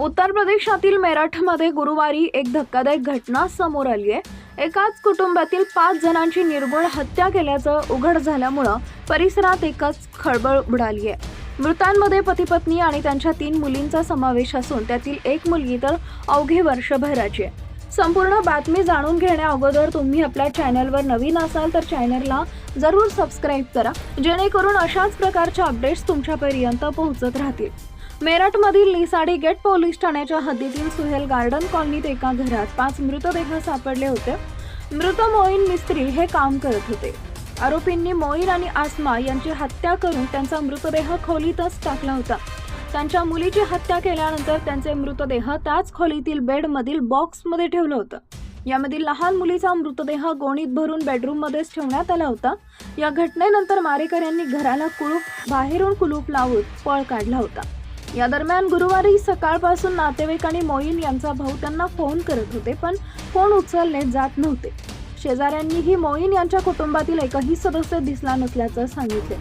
उत्तर प्रदेशातील मेरठमध्ये गुरुवारी एक धक्कादायक घटना समोर आली आहे. एकाच कुटुंबातील पाच जणांची निर्गुण हत्या केल्याचं उघड झाल्यामुळं परिसरात एकच खळबळ उडाली आहे. मृतांमध्ये पती पत्नी आणि त्यांच्या तीन मुलींचा समावेश असून त्यातील एक मुलगी तर अवघे वर्षभराची आहे. संपूर्ण बातमी जाणून घेण्या अगोदर तुम्ही आपल्या चॅनलवर नवीन असाल तर चॅनलला जरूर सबस्क्राईब करा जेणेकरून अशाच प्रकारच्या अपडेट्स तुमच्यापर्यंत पोहोचत राहतील. मेरठमधील निसाडी गेट पोलीस ठाण्याच्या हद्दीतील सुहेल गार्डन कॉलनीत एका घरात पाच मृतदेह सापडले होते. मृत मोईन मिस्त्री हे काम करत होते. आरोपींनी मोईन आणि आसमा यांची हत्या करून त्यांचा मृतदेह खोलीतच टाकला होता. त्यांच्या मुलीची हत्या केल्यानंतर त्यांचे मृतदेह त्याच खोलीतील बेडमधील बॉक्समध्ये ठेवलं होतं. यामधील लहान मुलीचा मृतदेह गोणीत भरून बेडरूममध्येच ठेवण्यात आला होता. या घटनेनंतर मारेकऱ्यांनी घराला कुलूप बाहेरून कुलूप लावून पळ काढला होता. या दरम्यान गुरुवारी सकाळपासून नातेवाईक आणि मोईन यांचा भाऊ त्यांना फोन करत होते पण फोन उचलले जात नव्हते. शेजाऱ्यांनीही मोईन यांच्या कुटुंबातील एकही सदस्य दिसला नसल्याचं सांगितले.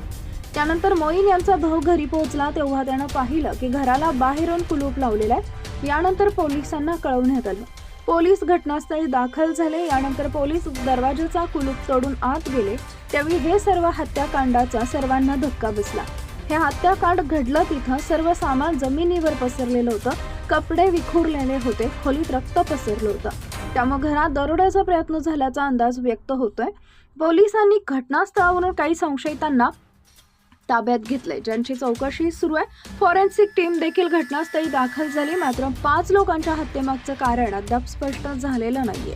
त्यानंतर मोईन यांचा भाऊ घरी पोहोचला तेव्हा त्यानं पाहिलं की घराला बाहेरून कुलूप लावलेला आहे. यानंतर पोलिसांना कळवण्यात आलं. पोलीस घटनास्थळी दाखल झाले. यानंतर पोलीस दरवाजाचा कुलूप तोडून आत गेले. त्यावेळी हे सर्व हत्याकांडाचा सर्वांना धक्का बसला. हे हत्याकांड घडलं तिथं सर्व सामान जमिनीवर पसरलेलं होतं. कपडे विखुरलेले होते. खोलीत रक्त पसरलं होतं. त्यामुळे घरात दरोड्याचा प्रयत्न झाल्याचा अंदाज व्यक्त होतोय. पोलिसांनी घटनास्थळावरून काही संशयितांना ताब्यात घेतले ज्यांची चौकशी सुरू आहे. फॉरेन्सिक टीम देखील घटनास्थळी दाखल झाली. मात्र पाच लोकांच्या हत्येमागचं कारण अद्याप स्पष्ट झालेलं नाहीये.